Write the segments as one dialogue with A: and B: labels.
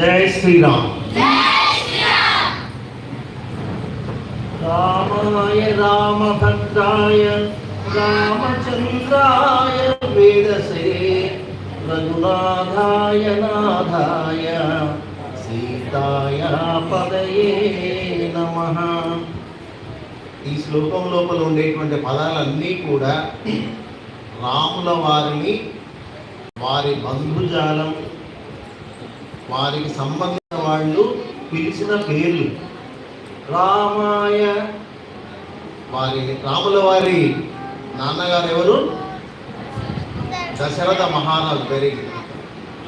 A: జై శ్రీరామ్. రామాయ రామభద్రాయ రామచంద్రాయ వేదసే రఘునాథాయ నాథాయ సీతాయ పదయే నమః. ఈ శ్లోకం లోపల ఉండేటువంటి పదాలన్నీ కూడా రాముల వారిని వారి బంధుజాలం వారికి సంబంధించిన వాళ్ళు పిలిచిన పేర్లు. రామాయ వారి రాముల వారి నాన్నగారు ఎవరు? దశరథ మహారాజు వెరీ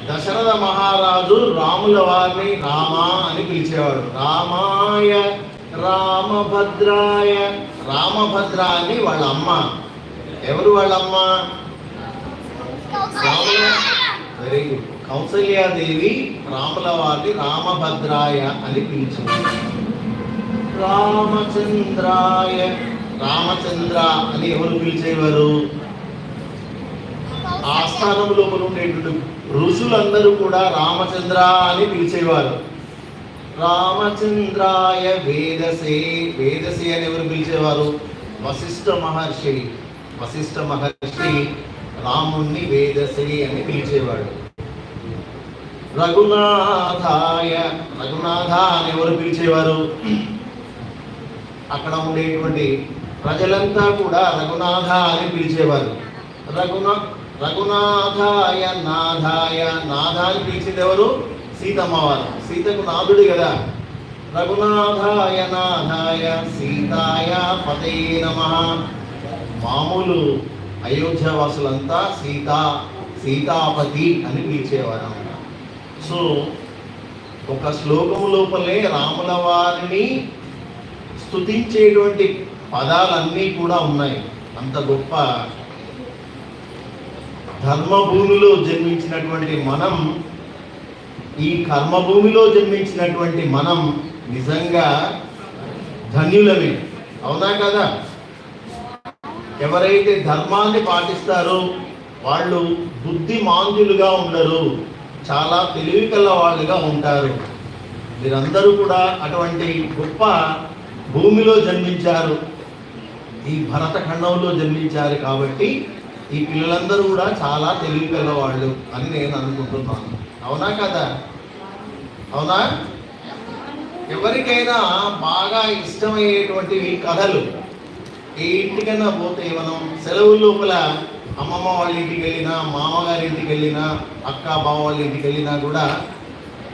A: దశరథ మహారాజు రాముల వారిని రామా అని పిలిచేవాడు. రామాయ రామభద్రాయ రామభద్ర అని వాళ్ళ అమ్మ. ఎవరు వాళ్ళమ్మ రాముల వెరీ గుడ్ కౌసల్యాదేవి రాముల వారిని రామభద్రాయ అని పిలిచింది. రామచంద్రాయ రామచంద్ర అని ఎవరు పిలిచేవారు? ఆస్థానం లోపల ఉండేటువంటి ఋషులందరూ కూడా రామచంద్ర అని పిలిచేవారు. రామచంద్రాయ వేదసే వేదసే అని ఎవరు పిలిచేవారు? వశిష్ఠ మహర్షి. వశిష్ఠ మహర్షి రాముణ్ణి వేదసే అని పిలిచేవాడు. రఘునాథాయ రఘునాథ అని ఎవరు పిలిచేవారు? అక్కడ ఉండేటువంటి ప్రజలంతా కూడా రఘునాథ అని పిలిచేవారు. రఘున రఘునాథాయ నాథాయ నాథ అని పిలిచింది ఎవరు సీతమ్మ వారు సీతకు నాథుడు కదా. రఘునాథాయ నాథాయ సీతాయ పతే నమ. మామూలు అయోధ్య వాసులంతా సీతా సీతాపతి అని పిలిచేవారు సో ఒక శ్లోకం లోపలే రాముల వారిని స్తుతించేటువంటి పదాలన్నీ కూడా ఉన్నాయి. అంత గొప్ప ధర్మభూమిలో జన్మించినటువంటి మనం ఈ కర్మభూమిలో జన్మించినటువంటి మనం నిజంగా ధన్యులమే. అవునా కదా? ఎవరైతే ధర్మాన్ని పాటిస్తారో వాళ్ళు బుద్ధిమాంద్యులుగా ఉండరు. చాలా తెలివి వాళ్ళుగా ఉంటారు. మీరందరూ కూడా అటువంటి గొప్ప భూమిలో జన్మించారు. ఈ భరత ఖండంలో జన్మించారు కాబట్టి ఈ పిల్లలందరూ కూడా చాలా తెలివి వాళ్ళు అని నేను అనుకుంటున్నాను. అవునా కదా? అవునా? ఎవరికైనా బాగా ఇష్టమయ్యేటువంటివి కథలు ఏ ఇంటికైనా పోతే మనం సెలవు లోపల అమ్మమ్మ వాళ్ళ ఇంటికి వెళ్ళినా మామగారి ఇంటికి వెళ్ళినా అక్క బావ వాళ్ళ ఇంటికి వెళ్ళినా కూడా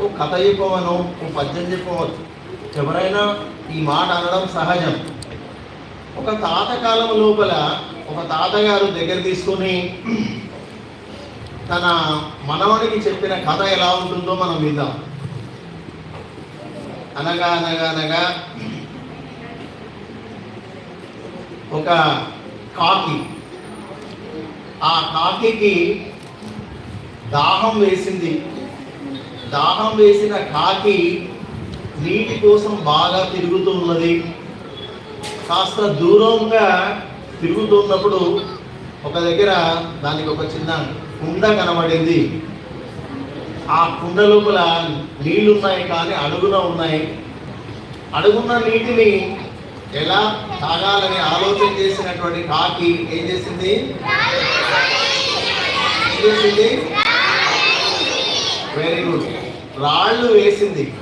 A: ఓ కథ చెప్పవను ఓ పద్యం చెప్పవచ్చు. ఎవరైనా ఈ మాట అనడం సహజం. ఒక తాత కాలం లోపల ఒక తాతగారు దగ్గర తీసుకొని తన మనవడికి చెప్పిన కథ ఎలా ఉంటుందో మనం విందాం. అనగా అనగా అనగా ఒక కాకి ఆ కాకికి దాహం వేసింది. దాహం వేసిన కాకి నీటి కోసం బాగా తిరుగుతూ ఉన్నది. కాస్త దూరంగా తిరుగుతున్నప్పుడు ఒక దగ్గర దానికి ఒక చిన్న కుండ కనబడింది. ఆ కుండ లోపల నీళ్ళు ఉన్నాయి కానీ అడుగున ఉన్నాయి. అడుగున్న నీటిని ఎలా తాగాలని ఆలోచన చేసినటువంటి కాకి ఏం చేసింది? ఏం చేసింది? వెరీ గుడ్ రాళ్ళు వేసింది.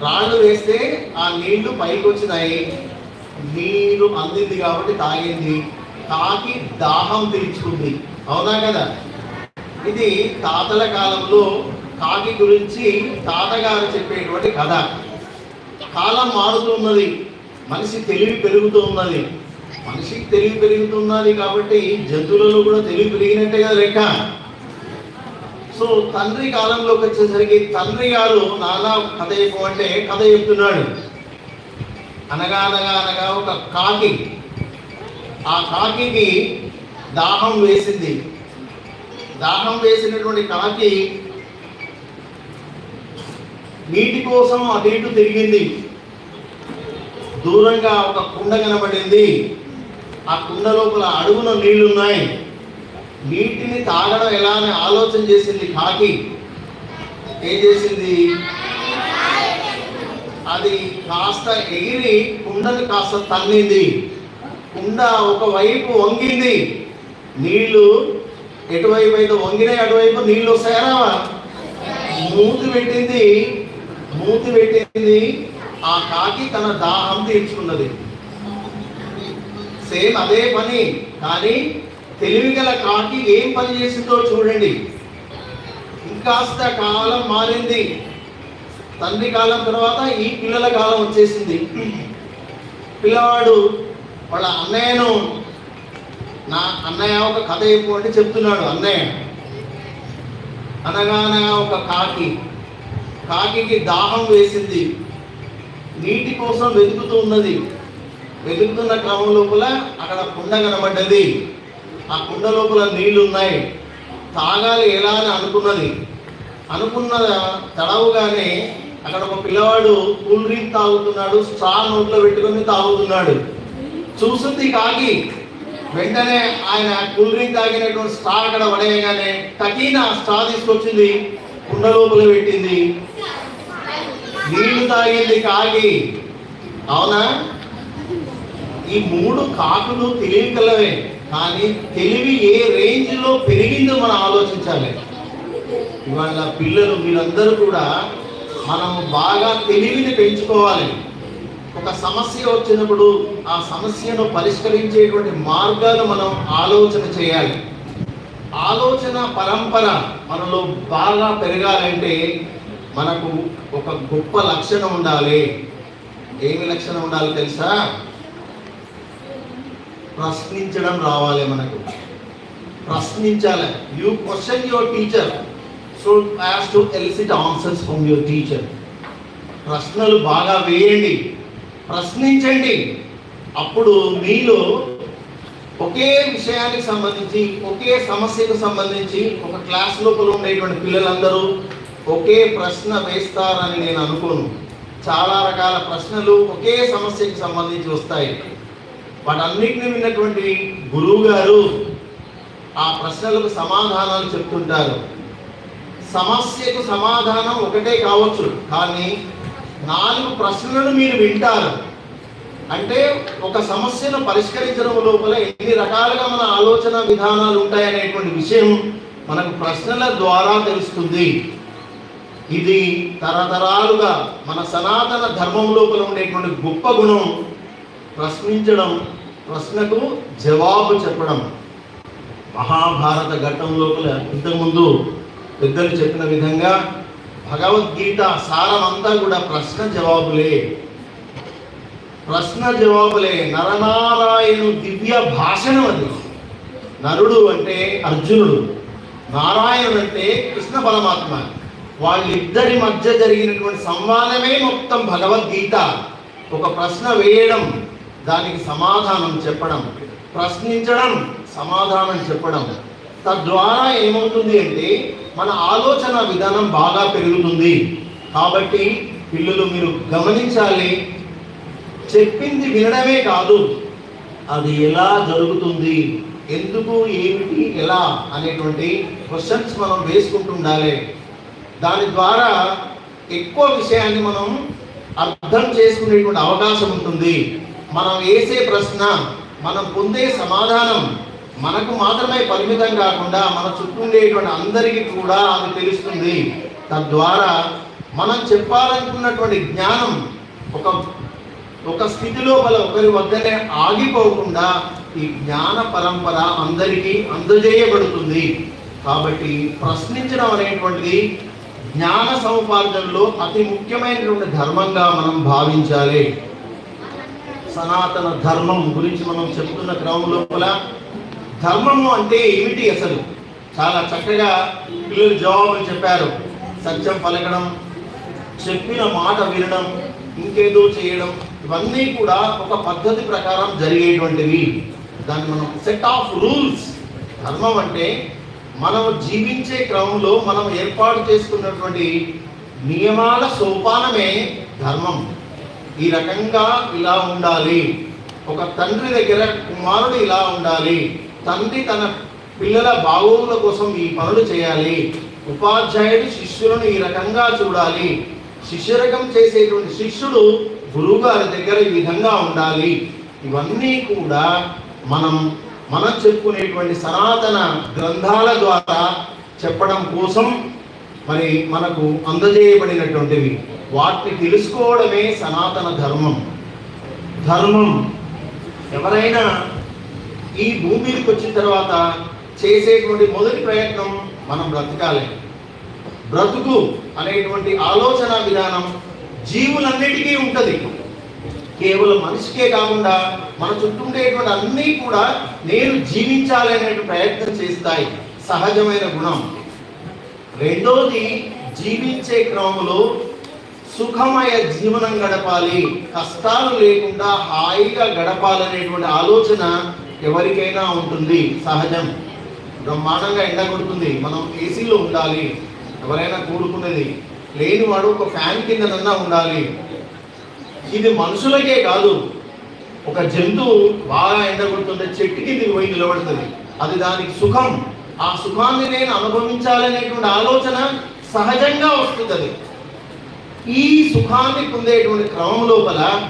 A: రాళ్ళు వేస్తే ఆ నీళ్ళు పైకి వచ్చినాయి నీరు అందింది కాబట్టి తాగింది. తాకి దాహం తీర్చుకుంది. అవునా కదా? ఇది తాతల కాలంలో కాకి గురించి తాతగారు చెప్పేటువంటి కథ. కాలం మారుతున్నది. మనిషి తెలివి పెరుగుతూ ఉన్నది మనిషికి తెలివి పెరుగుతున్నది కాబట్టి జంతువులలో కూడా తెలివి పెరిగినట్టే కదా లెక్క. సో తండ్రి కాలంలోకి వచ్చేసరికి తండ్రి గారు నానా కథ చెప్పమంటే కథ చెప్తున్నాడు. అనగా అనగా అనగా ఒక కాకి. ఆ కాకికి దాహం వేసింది. దాహం వేసినటువంటి కాకి నీటి కోసం అటు ఇటు తిరిగింది. దూరంగా ఒక కుండ కనబడింది. ఆ కుండ లోపల అడుగున నీళ్ళున్నాయి. నీటిని తాగడం ఎలా అని ఆలోచన చేసింది కాకి. ఏం చేసింది? అది కాస్త ఎగిరి కుండని కాస్త తన్నింది. కుండ ఒకవైపు వంగింది. నీళ్ళు ఎటువైపు అయితే వంగినాయి అటువైపు నీళ్ళు వస్తాయా మూతి పెట్టింది. మూతి పెట్టింది. ఆ కాకి తన దాహం తీర్చుకున్నది. సేమ్ అదే పని కానీ తెలివిగల కాకి ఏం పని చేసిందో చూడండి. ఇంకాస్త కాలం మారింది. తండ్రి కాలం తర్వాత ఈ పిల్లల కాలం వచ్చేసింది. పిల్లవాడు వాళ్ళ అన్నయ్యను నా అన్నయ్య ఒక కథ చెప్పు అంటే చెప్తున్నాడు అన్నయ్య. అనగానే ఒక కాకి కాకికి దాహం వేసింది. నీటి కోసం వెతుకుతూ ఉన్నది. వెతుకుతున్న క్రమం లోపల అక్కడ కుండ కనబడ్డది. ఆ కుండ లోపల నీళ్ళు ఉన్నాయి తాగాలి ఎలా అని అనుకున్నది. అనుకున్న తడవుగానే అక్కడ ఒక పిల్లవాడు కూల్ డ్రింక్ తాగుతున్నాడు స్ట్రా నోట్లో పెట్టుకొని తాగుతున్నాడు. చూసింది కాకి. వెంటనే ఆయన కూల్ డ్రింక్ తాగినటువంటి స్ట్రా అక్కడ పడేయగానే టకీన స్ట్రా తీసుకొచ్చింది కుండ లోపల పెట్టింది. నీళ్ళు తాగింది కాకి. అవునా? ఈ మూడు కాకులు తెలివి కానీ తెలివి ఏ రేంజ్లో పెరిగిందో మనం ఆలోచించాలి. ఇవాళ పిల్లలు మీరందరూ కూడా మనం బాగా తెలివిని పెంచుకోవాలి. ఒక సమస్య వచ్చినప్పుడు ఆ సమస్యను పరిష్కరించేటువంటి మార్గాలు మనం ఆలోచన చేయాలి. ఆలోచన పరంపర మనలో బాగా పెరగాలంటే మనకు ఒక గొప్ప లక్షణం ఉండాలి. ఏమి లక్షణం ఉండాలి తెలుసా? ప్రశ్నించడం రావాలి మనకు. ప్రశ్నించాలి. You question your teacher so has to elicit answers from your teacher ప్రశ్నలు బాగా వేయండి. ప్రశ్నించండి. అప్పుడు మీలో ఒకే విషయానికి సంబంధించి ఒకే సమస్యకు సంబంధించి ఒక క్లాస్ లోపల ఉండేటువంటి పిల్లలందరూ ఒకే ప్రశ్న వేస్తారని నేను అనుకోను. చాలా రకాల ప్రశ్నలు ఒకే సమస్యకి సంబంధించి వస్తాయి. వాటన్నిటిని విన్నటువంటి గురువు గారు ఆ ప్రశ్నలకు సమాధానాలు చెప్తుంటారు. సమస్యకు సమాధానం ఒకటే కావచ్చు కానీ నాలుగు ప్రశ్నలను మీరు వింటారు. అంటే ఒక సమస్యను పరిష్కరించడం లోపల ఎన్ని రకాలుగా మన ఆలోచన విధానాలు ఉంటాయనేటువంటి విషయం మనకు ప్రశ్నల ద్వారా తెలుస్తుంది. ఇది తరతరాలుగా మన సనాతన ధర్మం లోపల ఉండేటువంటి గొప్ప గుణం ప్రశ్నించడం ప్రశ్నకు జవాబు చెప్పడం. మహాభారత ఘట్టం లోపల ఇంతకుముందు పెద్దలు చెప్పిన విధంగా భగవద్గీత సారమంతా కూడా ప్రశ్న జవాబులే. ప్రశ్న జవాబులే. నరనారాయణు దివ్య భాషణం అది. నరుడు అంటే అర్జునుడు. నారాయణుడు అంటే కృష్ణ పరమాత్మ. వాళ్ళిద్దరి మధ్య జరిగినటువంటి సంవాదమే మొత్తం భగవద్గీత. ఒక ప్రశ్న వేయడం దానికి సమాధానం చెప్పడం ప్రశ్నించడం సమాధానం చెప్పడం. తద్వారా ఏమవుతుంది అంటే మన ఆలోచన విధానం బాగా పెరుగుతుంది. కాబట్టి పిల్లలు మీరు గమనించాలి చెప్పింది వినడమే కాదు అది ఎలా జరుగుతుంది ఎందుకు ఏమిటి ఎలా అనేటువంటి క్వశ్చన్స్ మనం వేసుకుంటుండాలి దాని ద్వారా ఎక్కువ విషయాన్ని మనం అర్థం చేసుకునేటువంటి అవకాశం ఉంటుంది. మనం వేసే ప్రశ్న మనం పొందే సమాధానం మనకు మాత్రమే పరిమితం కాకుండా మన చుట్టూ ఉండేటువంటి అందరికీ కూడా అది తెలుస్తుంది. తద్వారా మనం చెప్పాలనుకున్నటువంటి జ్ఞానం ఒక ఒక స్థితిలో లోపల ఒకరి వద్దనే ఆగిపోకుండా ఈ జ్ఞాన పరంపర అందరికీ అందజేయబడుతుంది. కాబట్టి ప్రశ్నించడం అనేటువంటిది జ్ఞాన సముపార్జనలో అతి ముఖ్యమైనటువంటి ధర్మంగా మనం భావించాలి. సనాతన ధర్మం గురించి మనం చెప్తున్న క్రమం లోపల ధర్మము అంటే ఏమిటి అసలు? చాలా చక్కగా పిల్లలు జవాబులు చెప్పారు. సత్యం పలకడం చెప్పిన మాట వినడం ఇంకేదో చేయడం ఇవన్నీ కూడా ఒక పద్ధతి ప్రకారం జరిగేటువంటివి. దాన్ని మనం సెట్ ఆఫ్ రూల్స్ ధర్మం అంటే మనం జీవించే క్రమంలో మనం ఏర్పాటు చేసుకున్నటువంటి నియమాల సోపానమే ధర్మం. ఈ రకంగా ఇలా ఉండాలి. ఒక తండ్రి దగ్గర కుమారుడు ఇలా ఉండాలి. తండ్రి తన పిల్లల బాగోగుల కోసం ఈ పనులు చేయాలి. ఉపాధ్యాయుడు శిష్యులను ఈ రకంగా చూడాలి. శిష్యరకం చేసేటువంటి శిష్యుడు గురువు గారి దగ్గర ఈ విధంగా ఉండాలి. ఇవన్నీ కూడా మనం మనం చెప్పుకునేటువంటి సనాతన గ్రంథాల ద్వారా చెప్పడం కోసం మరి మనకు అందజేయబడినటువంటివి. వాటిని తెలుసుకోవడమే సనాతన ధర్మం. ధర్మం. ఎవరైనా ఈ భూమి మీదకి వచ్చిన తర్వాత చేసేటువంటి మొదటి ప్రయత్నం మనం బ్రతకాలి. బ్రతుకు అనేటువంటి ఆలోచన విధానం జీవులన్నిటికీ ఉంటుంది. కేవలం మనిషికే కాకుండా మన చుట్టూ ఉండేటువంటి అన్నీ కూడా నేను జీవించాలనే ప్రయత్నం చేస్తాయి. సహజమైన గుణం. రెండోది జీవించే క్రమంలో సుఖమయ జీవనం గడపాలి. కష్టాలు లేకుండా హాయిగా గడపాలనేటువంటి ఆలోచన ఎవరికైనా ఉంటుంది. సహజం. బ్రహ్మాండంగా ఎండ కొడుతుంది. మనం ఏసీలో ఉండాలి. ఎవరైనా కూడుకునేది. లేనివాడు ఒక ఫ్యాన్ కిందనన్నా ఉండాలి. ఇది మనుషులకే కాదు. ఒక జంతువు బాగా ఎండ చెట్టుకి చెట్టు పోయి నిలబడుతుంది. అది దానికి సుఖం. ఆ సుఖాన్ని నేను అనుభవించాలనేటువంటి ఆలోచన సహజంగా వస్తుంది ఈ సుఖాన్ని పొందేటువంటి క్రమం లోపల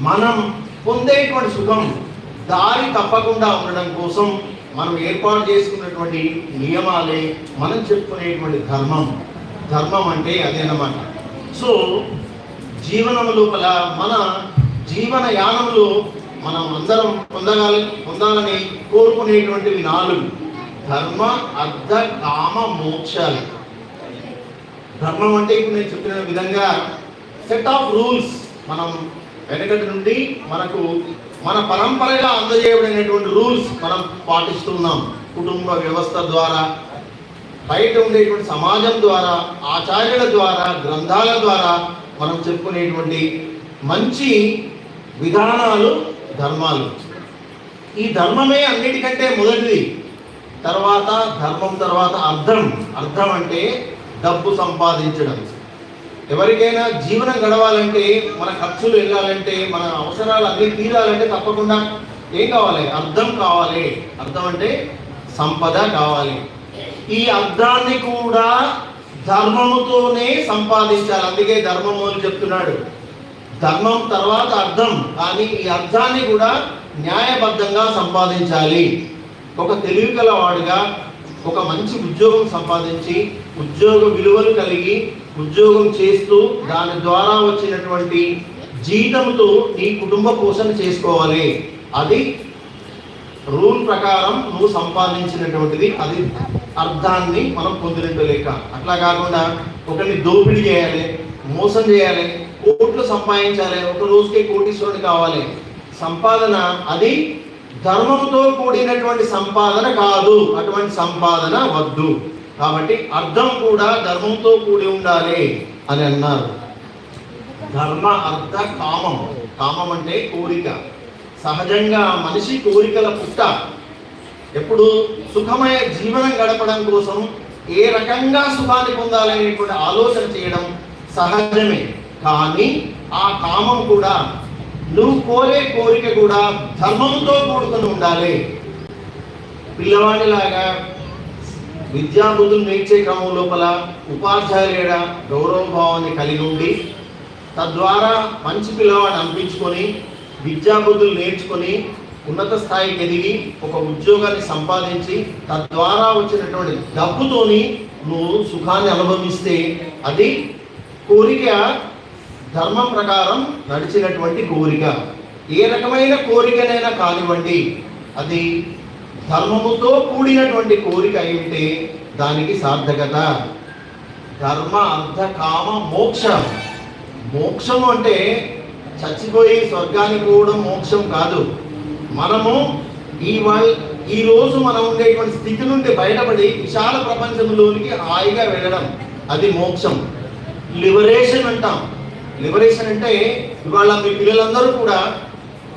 A: మనం పొందేటువంటి సుఖం దారి తప్పకుండా ఉండడం కోసం మనం ఏర్పాటు చేసుకున్నటువంటి నియమాలే మనం చెప్పుకునేటువంటి ధర్మం. ధర్మం అంటే అదేనమాట సో జీవనము లోపల మన జీవన యానంలో మనం అందరం పొందగాలి పొందాలని కోరుకునేటువంటివి నాలుగు ధర్మ అర్థ కామ మోక్షాలు ధర్మం అంటే ఇప్పుడు నేను చెప్పిన విధంగా సెట్ ఆఫ్ రూల్స్ మనం వెనకటి నుండి మనకు మన పరంపరగా అందజేయబడినటువంటి రూల్స్ మనం పాటిస్తున్నాం కుటుంబ వ్యవస్థ ద్వారా బయట ఉండేటువంటి సమాజం ద్వారా ఆచార్యుల ద్వారా గ్రంథాల ద్వారా మనం చెప్పుకునేటువంటి మంచి విధానాలు ధర్మాలు. ఈ ధర్మమే అన్నిటికంటే మొదటిది. తర్వాత ధర్మం తర్వాత అర్థం. అర్థం అంటే డబ్బు సంపాదించడం. ఎవరికైనా జీవనం గడవాలంటే మన ఖర్చులు వెళ్ళాలంటే మన అవసరాలు అన్ని తీరాలంటే తప్పకుండా ఏం కావాలి? అర్థం కావాలి. అర్థం అంటే సంపద కావాలి. ఈ అర్థాన్ని కూడా ధర్మముతోనే సంపాదించాలి. అందుకే ధర్మము అని చెప్తున్నాడు. ధర్మం తర్వాత అర్థం. కానీ ఈ అర్థాన్ని కూడా న్యాయబద్ధంగా సంపాదించాలి. ఒక తెలివి వాడుగా ఒక మంచి ఉద్యోగం సంపాదించి ఉద్యోగ విలువలు కలిగి ఉద్యోగం చేస్తూ దాని ద్వారా వచ్చినటువంటి జీతంతో నీ కుటుంబ పోషణ చేసుకోవాలి. అది రూల్ ప్రకారం నువ్వు సంపాదించినటువంటిది. అది అర్థాన్ని మనం పొందినట్టు అట్లా కాకుండా ఒకరిని దోపిడీ చేయాలి మోసం చేయాలి కోట్లు సంపాదించాలి ఒక రోజుకే కోటీశ్వరుడు కావాలి. సంపాదన అది ధర్మంతో కూడినటువంటి సంపాదన కాదు. అటువంటి సంపాదన వద్దు. కాబట్టి అర్థం కూడా ధర్మంతో కూడి ఉండాలి అని అన్నారు. ధర్మ అర్థ కామం. కామం అంటే కోరిక. సహజంగా మనిషి కోరికల పుట్ట. ఎప్పుడు సుఖమయ జీవనం గడపడం కోసం ఏ రకంగా సుఖాన్ని పొందాలనేటువంటి ఆలోచన చేయడం సహజమే. కానీ ఆ కామం కూడా నువ్వు కోరే కోరిక కూడా ధర్మంతో కూడుకుని ఉండాలి. పిల్లవాడిలాగా విద్యాబుద్ధులు నేర్చే క్రమం లోపల ఉపాధ్యాయుడ గౌరవభావాన్ని కలిగి ఉండి తద్వారా మంచి పిల్లవాడు అనిపించుకొని విద్యాబుద్ధులు నేర్చుకొని ఉన్నత స్థాయికి ఎదిగి ఒక ఉద్యోగాన్ని సంపాదించి తద్వారా వచ్చినటువంటి డబ్బుతోని నువ్వు సుఖాన్ని అనుభవిస్తే అది కోరిక ధర్మం ప్రకారం నడిచినటువంటి కోరిక. ఏ రకమైన కోరికనైనా కానివ్వండి అది ధర్మముతో కూడినటువంటి కోరిక అయి ఉంటే దానికి సార్థకత. ధర్మ అర్థ కామ మోక్షం. మోక్షం అంటే చచ్చిపోయి స్వర్గానికి పోవడం మోక్షం కాదు. మనము ఈ ఈ రోజు మనం ఉండేటువంటి స్థితి నుండి బయటపడి విశాల ప్రపంచంలోనికి హాయిగా వెళ్ళడం అది మోక్షం. లిబరేషన్ అంటాం. లిబరేషన్ అంటే ఇవాళ మీ పిల్లలందరూ కూడా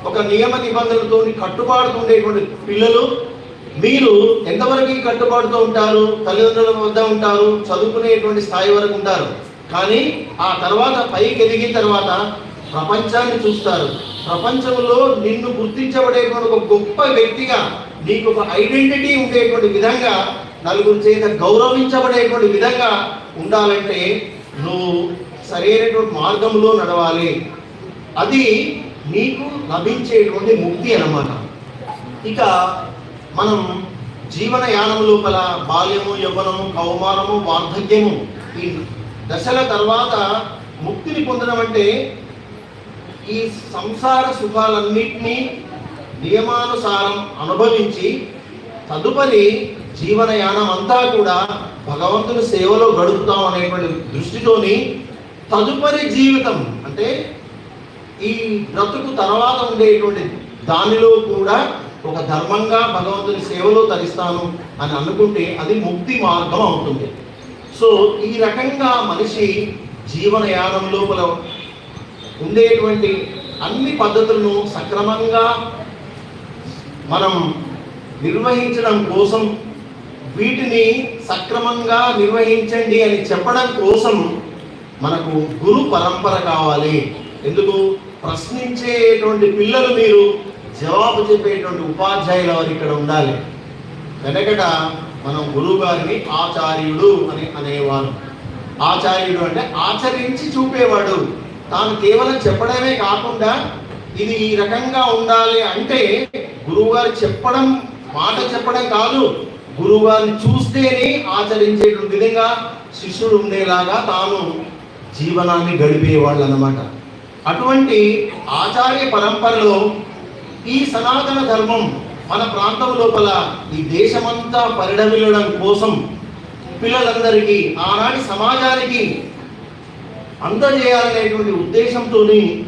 A: ఒక నియమ నిబంధనలతో కట్టుబాటుతో ఉండేటువంటి పిల్లలు. మీరు ఎంతవరకు కట్టుబాటుతో ఉంటారు? తల్లిదండ్రుల వద్ద ఉంటారు? చదువుకునేటువంటి స్థాయి వరకు ఉంటారు. కానీ ఆ తర్వాత పైకి ఎదిగిన తర్వాత ప్రపంచాన్ని చూస్తారు. ప్రపంచంలో నిన్ను గుర్తించబడేటువంటి ఒక గొప్ప వ్యక్తిగా నీకు ఒక ఐడెంటిటీ ఉండేటువంటి విధంగా నలుగురు చేత గౌరవించబడేటువంటి విధంగా ఉండాలంటే నువ్వు సరైనటువంటి మార్గంలో నడవాలి. అది నీకు లభించేటువంటి ముక్తి అన్నమాట. ఇక మనం జీవన యానం లోపల బాల్యము యవ్వనము కౌమారము వార్ధక్యము ఈ దశల తర్వాత ముక్తిని పొందడం అంటే ఈ సంసార సుఖాలన్నింటినీ నియమానుసారం అనుభవించి తదుపరి జీవనయానం అంతా కూడా భగవంతుని సేవలో గడుపుతాం అనేటువంటి దృష్టితోని తదుపరి జీవితం అంటే ఈ బ్రతుకు తర్వాత ఉండేటువంటి దానిలో కూడా ఒక ధర్మంగా భగవంతుని సేవలో తరిస్తాను అని అనుకుంటే అది ముక్తి మార్గం అవుతుంది. సో ఈ రకంగా మనిషి జీవనయానం లోపల ఉండేటువంటి అన్ని పద్ధతులను సక్రమంగా మనం నిర్వహించడం కోసం వీటిని సక్రమంగా నిర్వహించండి అని చెప్పడం కోసం మనకు గురు పరంపర కావాలి. ఎందుకు? ప్రశ్నించేటువంటి పిల్లలు మీరు జవాబు చెప్పేటువంటి ఉపాధ్యాయుల వారు ఇక్కడ ఉండాలి? వెనకట మనం గురువు గారిని ఆచార్యుడు అని అనేవారు. ఆచార్యుడు అంటే ఆచరించి చూపేవాడు. తాను కేవలం చెప్పడమే కాకుండా ఇది ఈ రకంగా ఉండాలి అంటే గురువుగారు చెప్పడం మాట చెప్పడం కాదు. గురువుగారిని చూస్తేనే ఆచరించేటువంటి విధంగా శిష్యుడు ఉండేలాగా తాను జీవనాన్ని గడిపేవాళ్ళు అన్నమాట అటువంటి ఆచార్య పరంపరలో ఈ సనాతన ధర్మం మన ప్రాంతం లోపల ఈ దేశమంతా పరిడమిల్లడం కోసం పిల్లలందరికీ ఆనాటి సమాజానికి అందజేయాలనేటువంటి ఉద్దేశంతోని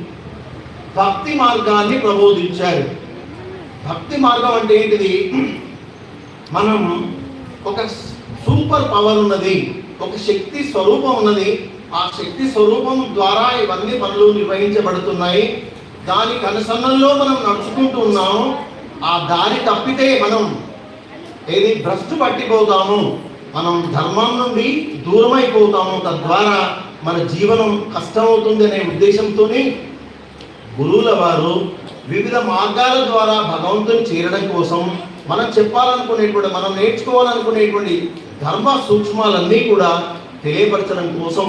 A: భక్తి మార్గాన్ని ప్రబోధించారు. భక్తి మార్గం అంటే ఏంటిది? మనం ఒక సూపర్ పవర్ ఉన్నది ఒక శక్తి స్వరూపం ఉన్నది. ఆ శక్తి స్వరూపం ద్వారా ఇవన్నీ పనులు నిర్వహించబడుతున్నాయి. దాని కనుసన్నల్లో మనం నడుచుకుంటూ ఉన్నాము. ఆ దారి తప్పితే మనం ఏది భ్రష్టు పట్టిపోతాము. మనం ధర్మం నుండి దూరమైపోతాము తద్వారా మన జీవనం కష్టమవుతుంది అనే ఉద్దేశంతోనే గురువుల వారు వివిధ మార్గాల ద్వారా భగవంతుని చేరడం కోసం మనం చెప్పాలనుకునేటువంటి మనం నేర్చుకోవాలనుకునేటువంటి ధర్మ సూక్ష్మాలన్నీ కూడా తెలియపరచడం కోసం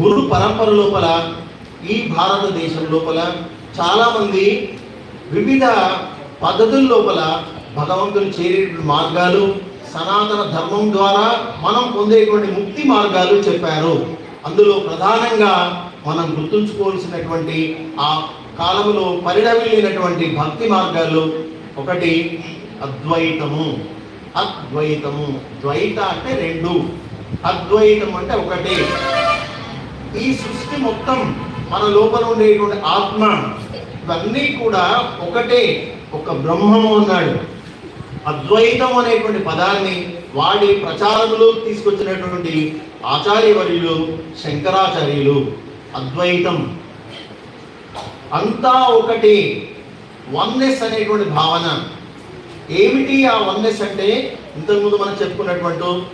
A: గురు పరంపర లోపల ఈ భారతదేశం లోపల చాలామంది వివిధ పద్ధతుల లోపల భగవంతుని చేరేటువంటి మార్గాలు సనాతన ధర్మం ద్వారా మనం పొందేటువంటి ముక్తి మార్గాలు చెప్పారు. అందులో ప్రధానంగా మనం గుర్తుంచుకోవాల్సినటువంటి ఆ కాలంలో పరిణమిల్లినటువంటి భక్తి మార్గాలు ఒకటి అద్వైతము. అద్వైతము. ద్వైత అంటే రెండు. అద్వైతం అంటే ఒకటి. ఈ సృష్టి మొత్తం మన లోపల ఉండేటువంటి ఆత్మ ఇవన్నీ కూడా ఒకటే. ఒక బ్రహ్మము అన్నాడు. అద్వైతం అనేటువంటి పదాన్ని వాడి ప్రచారంలో తీసుకొచ్చినటువంటి ఆచార్యవర్యులు శంకరాచార్యులు అద్వైతం. అంతా ఒకటి వన్నెస్ అనేటువంటి భావన. ఏమిటి ఆ వన్నెస్ అంటే? ఇంతకుముందు మనం చెప్పుకున్నటువంటి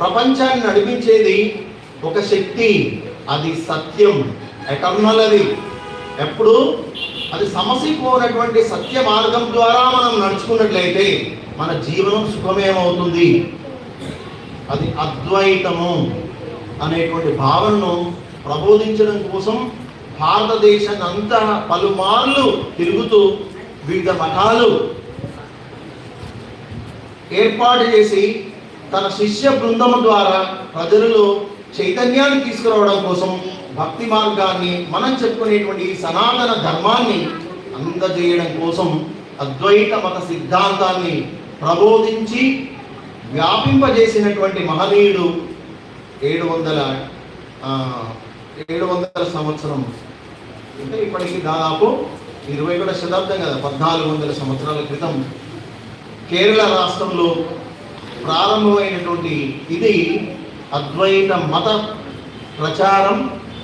A: ప్రపంచాన్ని నడిపించేది ఒక శక్తి అది సత్యం ఎటర్నల్ అది. ఎప్పుడు? అది సమసిపోనటువంటి సత్య మార్గం ద్వారా మనం నడుచుకున్నట్లయితే మన జీవనం సుఖమేమవుతుంది అది అద్వైతము అనేటువంటి భావనను ప్రబోధించడం కోసం భారతదేశాన్ని అంతా పలుమార్లు తిరుగుతూ వివిధ మఠాలు ఏర్పాటు చేసి తన శిష్య బృందం ద్వారా ప్రజలలో చైతన్యాన్ని తీసుకురావడం కోసం భక్తి మార్గాన్ని మనం చెప్పుకునేటువంటి ఈ సనాతన ధర్మాన్ని అందజేయడం కోసం అద్వైత మత సిద్ధాంతాన్ని ప్రబోధించి వ్యాపింపజేసినటువంటి మహనీయుడు ఏడు వందల ఏడు వందల సంవత్సరం. అంటే ఇప్పటికి దాదాపు ఇరవై కూడా శతాబ్దం కదా పద్నాలుగు వందల సంవత్సరాల క్రితం కేరళ రాష్ట్రంలో ప్రారంభమైనటువంటి ఇది అద్వైత మత ప్రచారం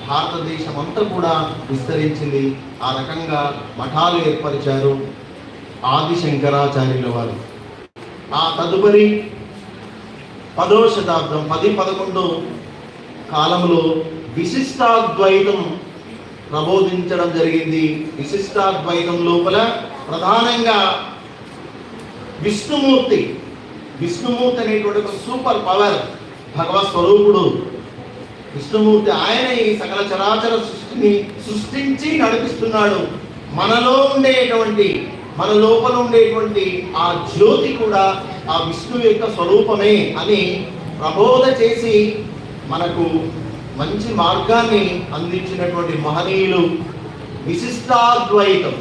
A: భారతదేశం అంతా కూడా విస్తరించింది. ఆ రకంగా మఠాలు ఏర్పరిచారు ఆది శంకరాచార్యుల వారు. ఆ తదుపరి పదో శతాబ్దం పది పదకొండు కాలంలో విశిష్టాద్వైతం ప్రబోధించడం జరిగింది. విశిష్టాద్వైతం లోపల ప్రధానంగా విష్ణుమూర్తి విష్ణుమూర్తి అనేటువంటి ఒక సూపర్ పవర్ భగవత్ స్వరూపుడు. విష్ణుమూర్తి ఆయన ఈ సకల చరాచర సృష్టిని సృష్టించి నడిపిస్తున్నాడు. మనలో ఉండేటువంటి మన లోపల ఉండేటువంటి ఆ జ్యోతి కూడా ఆ విష్ణువు యొక్క స్వరూపమే అని ప్రబోధ చేసి మనకు మంచి మార్గాన్ని అందించినటువంటి మహనీయులు విశిష్టాద్వైతం.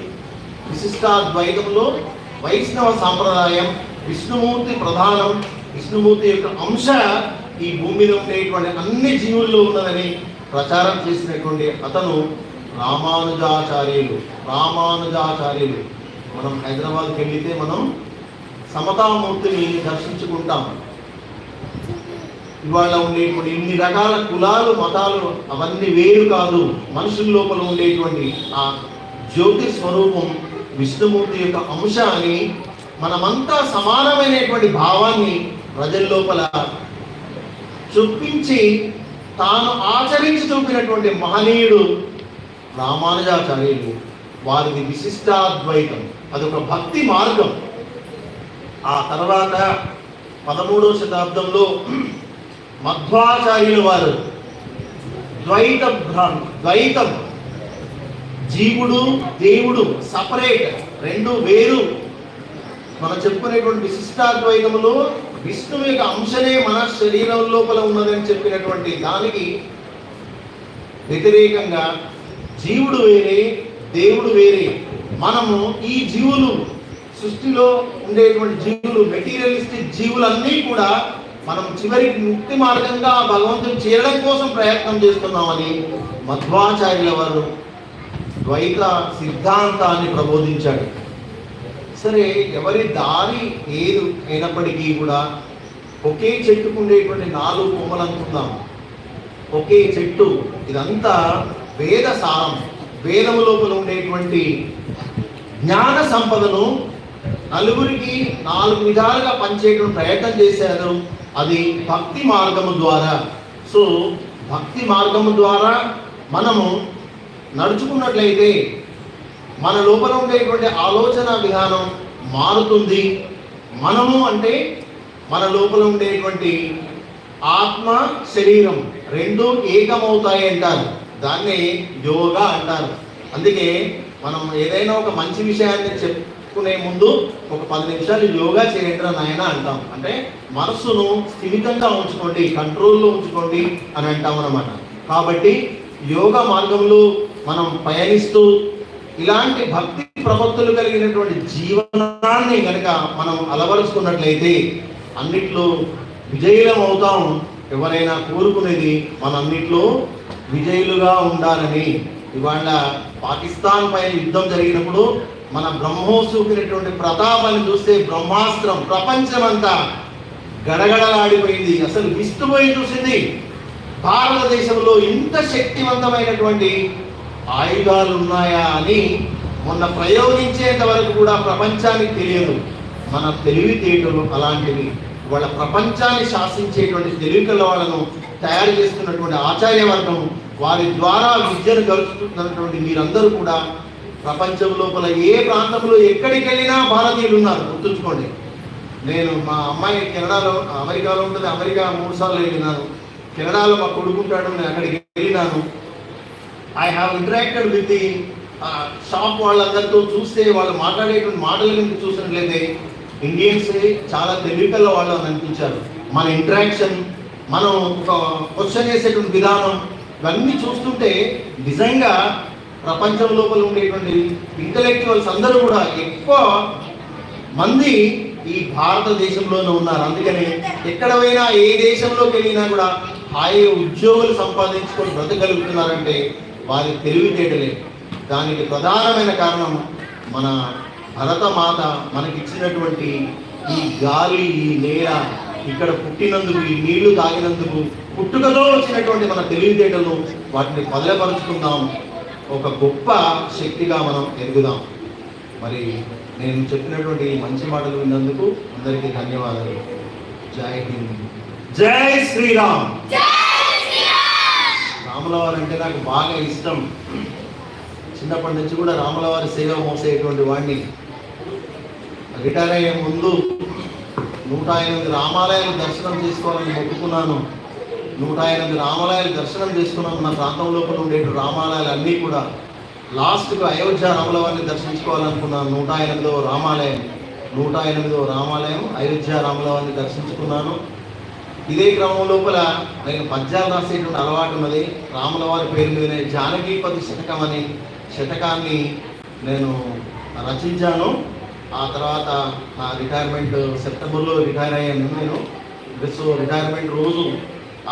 A: విశిష్టాద్వైతంలో వైష్ణవ సాంప్రదాయం విష్ణుమూర్తి ప్రధానం విష్ణుమూర్తి యొక్క అంశ ఈ భూమి మీద ఉండేటువంటి అన్ని జీవుల్లో ఉన్నదని ప్రచారం చేసినటువంటి అతను రామానుజాచార్యులు రామానుజాచార్యులు. మనం హైదరాబాద్కి వెళితే మనం సమతామూర్తిని దర్శించుకుంటాం. ఇవాళ ఉండేటువంటి ఇన్ని రకాల కులాలు మతాలు అవన్నీ వేరు కాదు. మనుషుల లోపల ఉండేటువంటి ఆ జ్యోతి స్వరూపం విష్ణుమూర్తి యొక్క అంశ అని మనమంతా సమానమైనటువంటి భావాన్ని ప్రజల లోపల చూపించి తాను ఆచరించి చూపినటువంటి మహనీయుడు రామానుజాచార్యులు. వారిది విశిష్టాద్వైతం. అదొక భక్తి మార్గం. ఆ తర్వాత పదమూడవ శతాబ్దంలో మధ్వాచార్యుల వారు ద్వైత భ్రాం ద్వైతం జీవుడు దేవుడు సపరేట్ రెండు వేరు. మనం చెప్పుకునేటువంటి విశిష్టాద్వైతములో విష్ణువు యొక్క అంశనే మన శరీరం లోపల ఉన్నదని చెప్పినటువంటి దానికి వ్యతిరేకంగా జీవుడు వేరే దేవుడు వేరే. మనము ఈ జీవులు సృష్టిలో ఉండేటువంటి జీవులు మెటీరియలిస్టిక్ జీవులన్నీ కూడా మనం చివరికి ముక్తి మార్గంగా భగవంతుని చేరడం కోసం ప్రయత్నం చేస్తున్నామని మధ్వాచార్యుల వారు ద్వైత సిద్ధాంతాన్ని ప్రబోధించాడు. సరే ఎవరి దారి ఏది అయినప్పటికీ కూడా ఒకే చెట్టుకు ఉండేటువంటి నాలుగు కొమ్మలు అనుకుందాం. ఒకే చెట్టు ఇదంతా వేద సారం వేదము లోపల ఉండేటువంటి జ్ఞాన సంపదను నలుగురికి నాలుగు విధాలుగా పనిచేయడం ప్రయత్నం చేశారు. అది భక్తి మార్గము ద్వారా. సో భక్తి మార్గము ద్వారా మనము నడుచుకున్నట్లయితే మన లోపల ఉండేటువంటి ఆలోచన విధానం మారుతుంది. మనము అంటే మన లోపల ఉండేటువంటి ఆత్మ శరీరం రెండు ఏకమవుతాయి అంటారు. దాన్ని యోగా అంటారు. అందుకే మనం ఏదైనా ఒక మంచి విషయాన్ని చెప్పుకునే ముందు ఒక పది నిమిషాలు యోగా చేయండి నాయన అంటాం. అంటే మనస్సును స్థిమితంగా ఉంచుకోండి కంట్రోల్లో ఉంచుకోండి అని అంటాం అన్నమాట. కాబట్టి యోగా మార్గంలో మనం పయనిస్తూ ఇలాంటి భక్తి ప్రపత్తులు కలిగినటువంటి జీవనాన్ని కనుక మనం అలవరుచుకున్నట్లయితే అన్నిట్లో విజయులం అవుతాం. ఎవరైనా కోరుకునేది మన అన్నిట్లో విజయులుగా ఉండాలని ఇవాళ పాకిస్తాన్ పైన యుద్ధం జరిగినప్పుడు మన బ్రహ్మోస్ చూపినటువంటి ప్రతాపాన్ని చూస్తే బ్రహ్మాస్త్రం ప్రపంచమంతా గడగడలాడిపోయింది. అసలు విస్తుపోయి చూసింది. భారతదేశంలో ఇంత శక్తివంతమైనటువంటి ఆయుధాలు ఉన్నాయా అని మొన్న ప్రయోగించేంత వరకు కూడా ప్రపంచానికి తెలియదు. మన తెలివితేటలు అలాంటివి వాళ్ళ ప్రపంచాన్ని శాసించేటువంటి తెలివికల వాళ్ళను తయారు చేస్తున్నటువంటి ఆచార్యవర్గం వారి ద్వారా విద్యను గడుచుతున్నటువంటి మీరందరూ కూడా ప్రపంచం లోపల ఏ ప్రాంతంలో ఎక్కడికి వెళ్ళినా భారతీయులు ఉన్నారు. గుర్తుంచుకోండి. నేను మా అమ్మాయి కెనడాలో అమెరికాలో ఉంటుంది. అమెరికా మూడు సార్లు వెళ్ళినాను. కెనడాలో మా కొడుకుంటాడు నేను అక్కడికి వెళ్ళినాను. I have interacted with the shop వాళ్ళందరితో చూస్తే వాళ్ళు మాట్లాడేటువంటి మాటల గురించి చూసినట్లయితే ఇండియన్స్ చాలా తెలివికల్ల వాళ్ళు అని అనిపించారు. మన ఇంటరాక్షన్ మనం ఒక క్వశ్చన్ చేసేటువంటి విధానం ఇవన్నీ చూస్తుంటే నిజంగా ప్రపంచం లోపల ఉండేటువంటి ఇంటలెక్చువల్స్ అందరూ కూడా ఎక్కువ మంది ఈ భారతదేశంలోనే ఉన్నారు. అందుకని ఎక్కడ పోయినా ఏ దేశంలోకి వెళ్ళినా కూడా హాయి ఉద్యోగులు సంపాదించుకొని బ్రతకగలుగుతున్నారంటే వారి తెలివితేటలే. దానికి ప్రధానమైన కారణం మన భరతమాత మనకిచ్చినటువంటి ఈ గాలి ఈ నేల ఇక్కడ పుట్టినందుకు ఈ నీళ్ళు తాగినందుకు పుట్టుకతో వచ్చినటువంటి మన తెలివితేటలను వాటిని పదలపరుచుకుందాం ఒక గొప్ప శక్తిగా మనం ఎదుగుదాం. మరి నేను చెప్పినటువంటి మంచి మాటలు విన్నందుకు అందరికీ ధన్యవాదాలు. జై హింద్. జై శ్రీరామ్. రాముల వారు అంటే నాకు బాగా ఇష్టం. చిన్నప్పటి నుంచి కూడా రాముల వారి సేవ మోసేటువంటి వాడిని. రిటైర్ అయ్యే ముందు నూట ఎనిమిది రామాలయాలు దర్శనం చేసుకోవాలని మొక్కుకున్నాను. నూట ఎనిమిది రామాలయాలు దర్శనం చేసుకున్నాను. మన ప్రాంతం లోపల ఉండే రామాలయాలు అన్నీ కూడా లాస్ట్కు అయోధ్య రామలవారిని దర్శించుకోవాలనుకున్నాను. నూట ఎనిమిదవ రామాలయం. నూట ఎనిమిదవ రామాలయం అయోధ్య రామలవారిని దర్శించుకున్నాను. ఇదే క్రమం లోపల నేను పద్యాలు రాసేటువంటి అలవాటు ఉన్నది. రాములవారి పేరు మీదనే జానకీపతి శతకం అనే శతకాన్ని నేను రచించాను. ఆ తర్వాత నా రిటైర్మెంట్ సెప్టెంబర్లో రిటైర్ అయ్యాను. నేను సో రిటైర్మెంట్ రోజు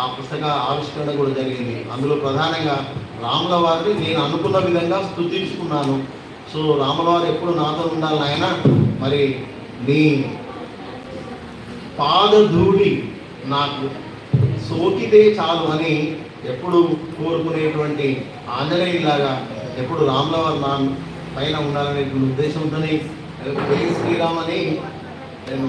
A: ఆ పుస్తక ఆవిష్కరణ కూడా జరిగింది. అందులో ప్రధానంగా రాముల వారిని నేను అనుకున్న విధంగా స్థుతించుకున్నాను. సో రాముల వారు ఎప్పుడు నాతో ఉండాలి నాయన? మరి నీ పాదధూళి నాకు సోకితే చాలు అని ఎప్పుడు కోరుకునేటువంటి ఆంజనేయులాగా ఎప్పుడు రాముల వారు నా పైన ఉండాలనేటువంటి ఉద్దేశంతోనే జై శ్రీరామ్ అని నేను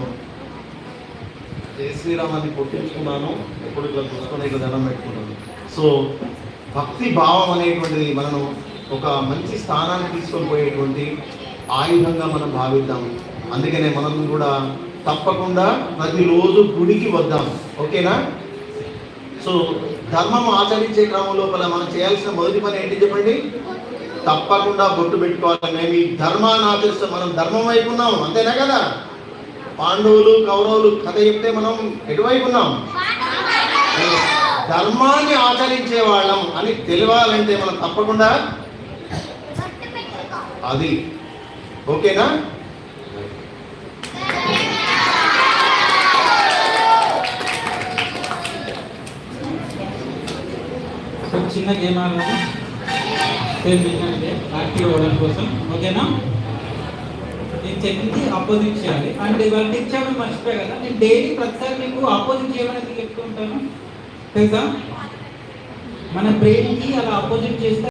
A: జై శ్రీరామ్ అని కొట్టించుకున్నాను. ఎప్పుడు ఇట్లా చూసుకొని ఇట్లా దండం పెట్టుకున్నాను సో భక్తి భావం అనేటువంటిది మనను ఒక మంచి స్థానానికి తీసుకొని పోయేటువంటి ఆయుధంగా మనం భావిద్దాం. అందుకనే మనం కూడా తప్పకుండా ప్రతిరోజు గుడికి వద్దాం. ఓకేనా? సో ధర్మం ఆచరించే క్రమం లోపల మనం చేయాల్సిన మొదటి పని ఏంటి చెప్పండి? తప్పకుండా బొట్టు పెట్టుకోవాలి. మేము ఈ ధర్మాన్ని ఆచరిస్తాం మనం ధర్మం వైపు ఉన్నాం. అంతేనా కదా? పాండవులు కౌరవులు కథ చెప్తే మనం ఎటువైపు ఉన్నాం? ధర్మాన్ని ఆచరించే వాళ్ళం అని తెలియాలంటే మనం తప్పకుండా అది. ఓకేనా?
B: చిన్న గేమ్ ఆడాలి పేరు మీకంటే యాక్టివ్ అవ్వడం కోసం ఓకేనా? నేను చెప్పింది ఆపోజిట్ చేయాలి. అండ్ ఇవాళ ఇచ్చామని మర్చిపోయా కదా. నేను డైలీ ప్రతిసారి మీకు ఆపోజిట్ చేయమని చెప్తూ ఉంటాను. తెలుసా? మన బ్రెయిన్కి అలా ఆపోజిట్ చేస్తే